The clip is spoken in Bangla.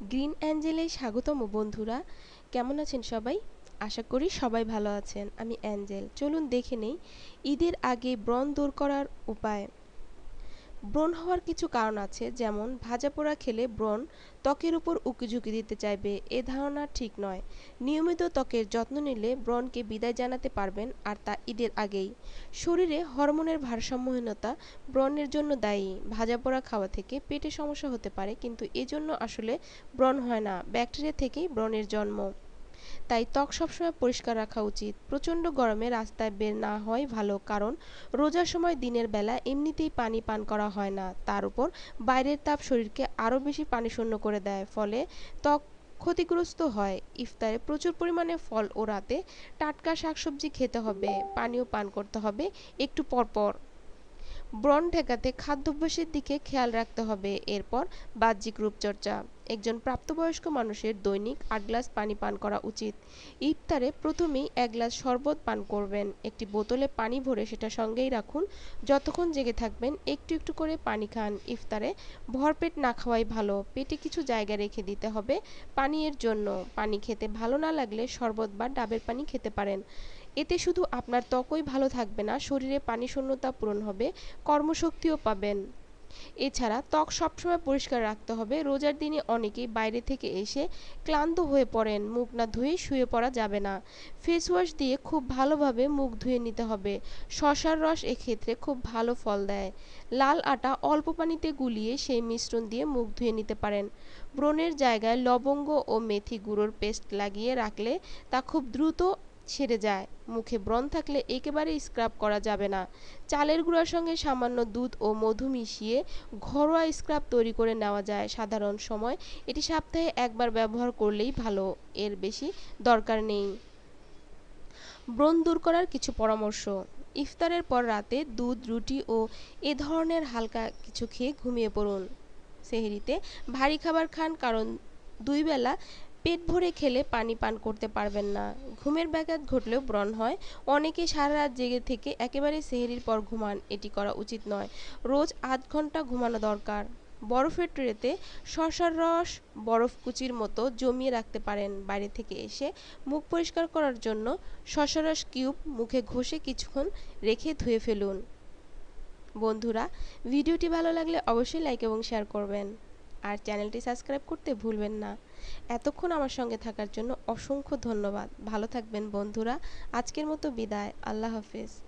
গ্রিন অ্যাঞ্জেলে স্বাগতম বন্ধুরা। কেমন আছেন সবাই? আশা করি সবাই ভালো আছেন। আমি অ্যাঞ্জেল। চলুন দেখে নেই ঈদের আগে ব্রণ দূর করার উপায়। ব্রণ হওয়ার কিছু কারণ আছে, যেমন ভাজা পোড়া খেলে ব্রণ ত্বকের উপর উকিঝুঁকি দিতে চাইবে, এ ধারণা ঠিক নয়। নিয়মিত ত্বকের যত্ন নিলে ব্রণকে বিদায় জানাতে পারবেন আর তা ঈদের আগেই। শরীরে হরমোনের ভারসাম্যহীনতা ব্রণের জন্য দায়ী। ভাজা পোড়া খাওয়া থেকে পেটে সমস্যা হতে পারে, কিন্তু এজন্য আসলে ব্রণ হয় না। ব্যাকটেরিয়া থেকেই ব্রণের জন্ম। তাই ত্বক সবসময় পরিষ্কার রাখা উচিত। প্রচণ্ড গরমে রাস্তায় বের না হওয়াই ভালো, কারণ রোজার সময় দিনের বেলা এমনিতেই পানি পান করা হয় না। তার উপর বাইরের তাপ শরীরকে আরও বেশি পানি শূন্য করে দেয়, ফলে ত্বক ক্ষতিগ্রস্ত হয়। ইফতারে প্রচুর পরিমাণে ফল ও রাতে টাটকা শাকসবজি খেতে হবে, পানীয় পান করতে হবে একটু পরপর। ব্রণ ঠেকাতে খাদ্যাভ্যাসের দিকে খেয়াল রাখতে হবে। এরপর বাহ্যিক রূপচর্চা। একজন প্রাপ্তবয়স্ক মানুষের দৈনিক আট গ্লাস পানি পান করা উচিত। ইফতারে প্রথমেই এক গ্লাস শরবত পান করবেন। একটি বোতলে পানি ভরে সেটা সঙ্গেই রাখুন। যতক্ষণ জেগে থাকবেন, একটু একটু করে পানি খান। ইফতারে ভরপেট না খাওয়াই ভালো। পেটে কিছু জায়গা রেখে দিতে হবে পানীয়ের জন্য। পানি খেতে ভালো না লাগলে শরবত বা ডাবের পানি খেতে পারেন। এতে শুধু আপনার ত্বকই ভালো থাকবে না, শরীরে পানি শূন্যতা পূরণ হবে, কর্মশক্তিও পাবেন। এছাড়া ত্বক সবসময় পরিষ্কার রাখতে হবে, রোজার দিনে অনেকেই বাইরে থেকে এসে ক্লান্ত হয়ে পড়েন, মুখ না ধুয়ে শুয়ে পড়া যাবে না। ফেস ওয়াশ দিয়ে খুব ভালোভাবে মুখ ধুয়ে নিতে হবে, শশার রস এক্ষেত্রে খুব ভালো ফল দেয়। লাল আটা অল্প পানিতে গুলিয়ে সেই মিশ্রণ দিয়ে মুখ ধুয়ে নিতে পারেন। ব্রণের জায়গায় লবঙ্গ ও মেথি গুঁড়োর পেস্ট লাগিয়ে রাখলে তা খুব দ্রুত সেরে যায়। মুখে ব্রণ থাকলে একেবারে স্ক্রাব করা যাবে না। চালের গুঁড়ার সঙ্গে সামান্য দুধ ও মধু মিশিয়ে ঘরোয়া স্ক্রাব তৈরি করে নেওয়া যায়। সাধারণ সময় এটি সপ্তাহে একবার ব্যবহার করলেই ভালো, এর বেশি দরকার নেই। ব্রণ দূর করার কিছু পরামর্শ। ইফতারের পর রাতে দুধ, রুটি ও এ ধরনের হালকা কিছু খেয়ে ঘুমিয়ে পড়ুন। সেহরিতে ভারী খাবার খান, কারণ দুই বেলা পেট ভরে খেলে পানি পান করতে পারবেন না। ঘুমের ব্যাঘাত ঘটলেও ব্রণ হয়। অনেকে সারা রাত জেগে থেকে একেবারে সেহেরির পর ঘুমান। এটি করা উচিত নয়। রোজ আধ ঘণ্টা ঘুমানো দরকার। বরফের ট্রেতে শশার রস, বরফ কুচির মতো জমিয়ে রাখতে পারেন। বাইরে থেকে এসে মুখ পরিষ্কার করার জন্য শশার রস কিউব মুখে ঘষে কিছুক্ষণ রেখে ধুয়ে ফেলুন। বন্ধুরা, ভিডিওটি ভালো লাগলে অবশ্যই লাইক এবং শেয়ার করবেন। আর চ্যানেলটি সাবস্ক্রাইব করতে ভুলবেন না। এতক্ষণ আমার সঙ্গে থাকার জন্য অসংখ্য ধন্যবাদ। ভালো থাকবেন বন্ধুরা। আজকের মতো বিদায়। আল্লাহ হাফেজ।